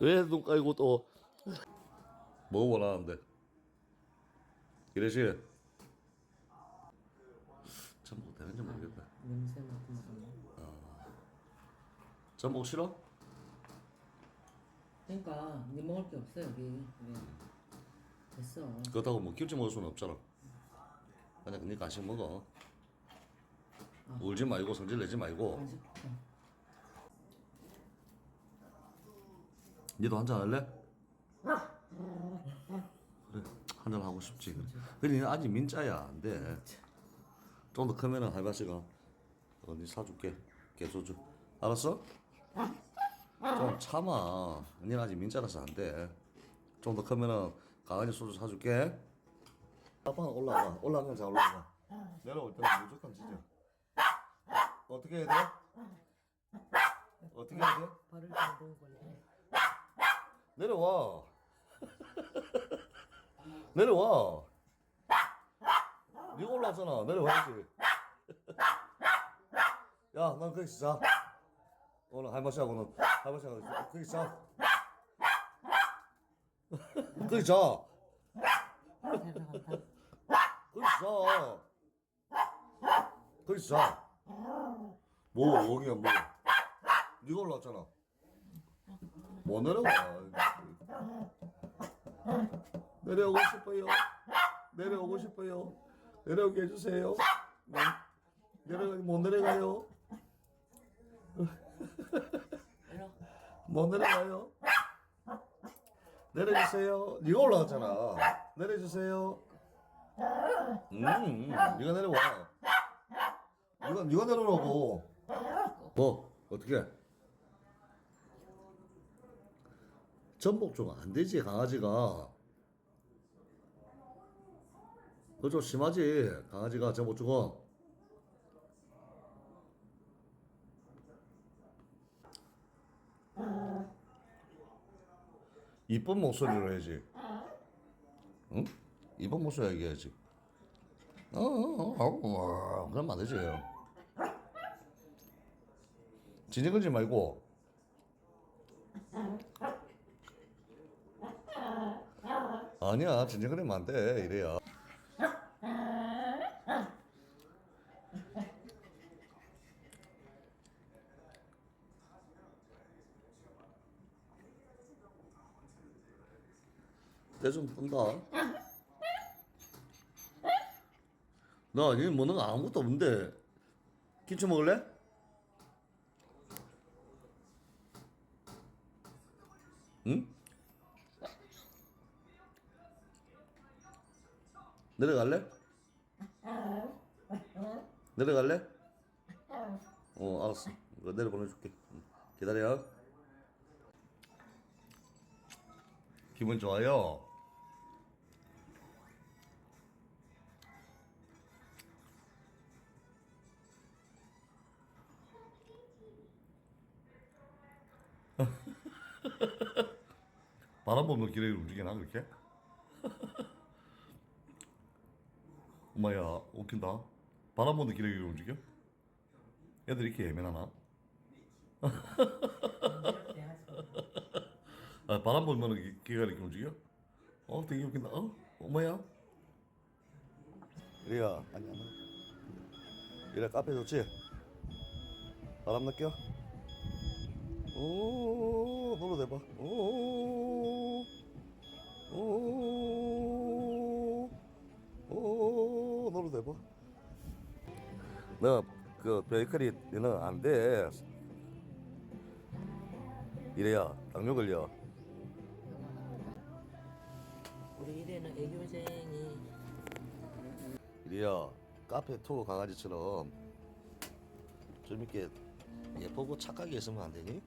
왜 눈 깔고 또 뭐 원하는데 이래시 전복 되는지 모르겠다 냄새 맡고 먹었네. 전복 싫어? 그러니까 네 먹을 게 없어 여기. 그래. 됐어. 그렇다고 뭐 김치 먹을 수는 없잖아 그냥 네 간식 먹어 울지 말고 성질 내지 말고 간식. 어. 니도 한잔 할래? 그래 한잔 하고 싶지. 그래 근데 니는 아직 민짜야 안돼. 좀 더 크면은 할바씨가. 어, 니 사줄게. 개소주 알았어? 좀 참아. 니는 아직 민짜라서 안돼. 좀 더 크면은 강아지 소주 사줄게. 아빠는 올라와. 올라가면 자 올라가. 내려올 때는 무조건 짖어. 어떻게 해야 돼? 어떻게 해야 돼? 발을 담그고 걸려. 내려와. 내려와. 네가 올라왔잖아. 내려와야지. 야, 난 거기 자. 오늘 할머니하고는 할머니하고 거기 자. 거기 자. 거기 자. 거기 자. 뭐, 옹이야, 뭐. 네가 올라왔잖아. 뭐 내려가. 내려오고 싶어요. 내려오고 싶어요. 내려오게 해주세요. 네. 내려가, 못 내려가요. 내려. 못 내려가요. 내려주세요. 네가 올라왔잖아. 내려주세요. 음, 음, 네가 내려와. 네가 네가 내려오라고. 뭐 어떻게? 전복 좀 안 되지 강아지가. 그거 좀 심하지 강아지가 전복 주고. 이쁜 목소리로 해야지. 응? 이쁜 목소리 얘기해야지. 어, 어, 어, 어, 그러면 안 되지. 진정거리지 말고. 아니야, 진정거리면 안 돼. 이래야. 때좀 푼다. 나 먹는 거 아무것도 없는데 김치 먹을래? 응? 내려갈래? 내려갈래? 어 알았어 이거 내려 보내줄게 응. 기다려 기분 좋아요 바람 보는 길에 움직이나 그렇게? 엄마야 웃긴다 바람 보는 길에 움직여? 애들 이렇게 예민하나? 아, 바람 불면 기- 기가 이렇게 움직여? 어 되게 웃긴다 어? 엄마야? 이리야 안녕 이래 카페 좋지? 바람 느껴? 오, 너로 대봐. 오, 오, 대봐. 너그 베이커리는 안 돼. 이래야 당뇨 걸려. 우리 이래는 애교쟁이. 이래야 카페 투어 강아지처럼 좀 이렇게 예쁘고 착하게 있으면 안 되니?